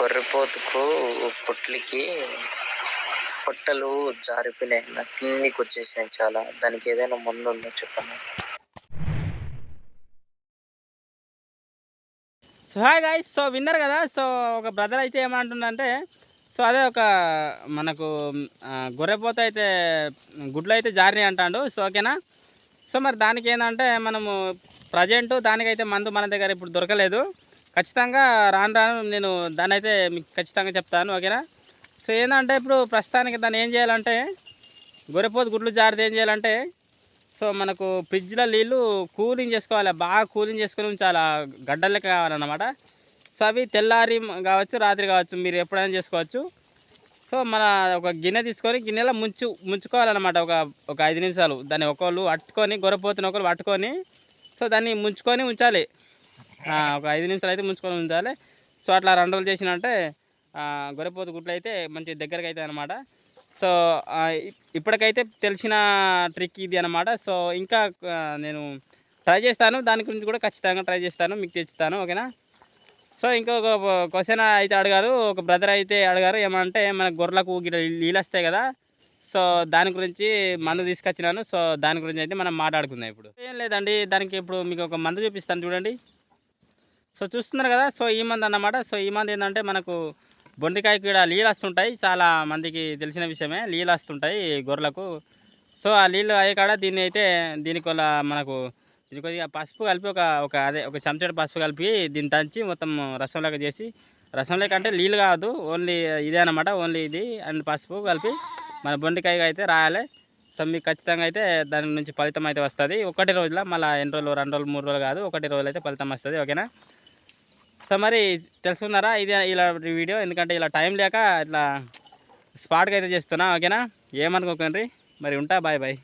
గొర్రెపోతుకు పొట్లికి పొట్టలు జారిపోయినాయి. నా కిందికి వచ్చేసాయి చాలా. దానికి ఏదైనా మందు ఉందో చెప్పండి. సో హాయ్ గాయస్ సో విన్నారు కదా? సో ఒక బ్రదర్ అయితే ఏమంటుండంటే సో అదే ఒక మనకు గొర్రెపోత అయితే గుడ్లు అయితే జారినాయి అంటాడు. సో ఓకేనా సో మరి దానికి ఏంటంటే మనము ప్రజెంట్ దానికైతే మందు మన దగ్గర ఇప్పుడు దొరకలేదు. ఖచ్చితంగా రాను రాను నేను దాన్ని అయితే మీకు ఖచ్చితంగా చెప్తాను ఓకేనా? సో ఏంటంటే ఇప్పుడు ప్రస్తుతానికి దాన్ని ఏం చేయాలంటే గొర్రెపోతు గుడ్లు జారితే ఏం చేయాలంటే సో మనకు ఫ్రిడ్జ్లో నీళ్ళు కూలింగ్ చేసుకోవాలి బాగా కూలింగ్ చేసుకొని ఉంచాలి గడ్డలకి కావాలన్నమాట. సో అవి తెల్లారి కావచ్చు రాత్రి కావచ్చు మీరు ఎప్పుడైనా చేసుకోవచ్చు. సో మన ఒక గిన్నె తీసుకొని గిన్నెలో ముంచు ముంచుకోవాలన్నమాట ఒక ఒక ఐదు నిమిషాలు. దాన్ని ఒకళ్ళు అట్టుకొని గొర్రెపోతుని ఒకరు పట్టుకొని సో దాన్ని ముంచుకొని ఉంచాలి. ఒక ఐదు నిమిషాలు అయితే ముంచుకొని ఉంచాలి. సో అట్లా రెండు రోజులు చేసినంటే గొర్రెపోతు గుడ్లు అయితే మంచి దగ్గరకు అవుతాయి అనమాట సో ఇప్పటికైతే తెలిసిన ట్రిక్ ఇది అనమాట సో ఇంకా నేను ట్రై చేస్తాను. దాని గురించి కూడా ఖచ్చితంగా ట్రై చేస్తాను. మీకు తెచ్చుతాను ఓకేనా? సో ఇంకొక క్వశ్చన్ అయితే అడిగారు. ఒక బ్రదర్ అయితే అడిగారు. ఏమంటే మన గొర్రెలకు గిట్ల నీళ్ళు వస్తాయి కదా. సో దాని గురించి మందు తీసుకొచ్చినాను. సో దాని గురించి అయితే మనం మాట్లాడుకుందాం ఇప్పుడు. ఏం లేదండి. దానికి ఇప్పుడు మీకు ఒక మందు చూపిస్తాను. చూడండి. సో చూస్తున్నారు కదా సో ఈ మంది అన్నమాట. సో ఈ మంది ఏంటంటే మనకు బొండికాయకి కూడా నీళ్ళు వస్తుంటాయి చాలా మందికి తెలిసిన విషయమే నీళ్ళు వస్తుంటాయి గొర్రెలకు. సో ఆ నీళ్ళు అయ్యే కాడ దీన్ని అయితే దీనికి మనకు దీని కొద్దిగా పసుపు కలిపి ఒక ఒక అదే ఒక చెంచాడు పసుపు కలిపి దీన్ని దంచి మొత్తం రసంలాగా చేసి రసంలోకి అంటే నీళ్ళు కాదు ఓన్లీ ఇదే అనమాట ఓన్లీ ఇది అండ్ పసుపు కలిపి మన బొండికాయ అయితే రాయాలి. సో మీకు ఖచ్చితంగా అయితే దాని నుంచి ఫలితం అయితే వస్తుంది. ఒకటి రోజుల మళ్ళీ ఎన్ని రోజులు రెండు రోజులు మూడు రోజులు కాదు ఒకటి రోజులు అయితే ఫలితం వస్తుంది ఓకేనా? సో మరి తెలుసుకున్నారా? ఇది ఇలా వీడియో. ఎందుకంటే ఇలా టైం లేక ఇట్లా స్పాట్గా అయితే చేస్తున్నా. ఓకేనా? ఏమనుకోకండి. మరి ఉంటా. Bye bye.